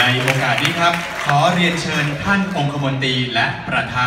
ในโอกาสนี้ครับ ขอเรียนเชิญท่านองคมนตรีและประธาน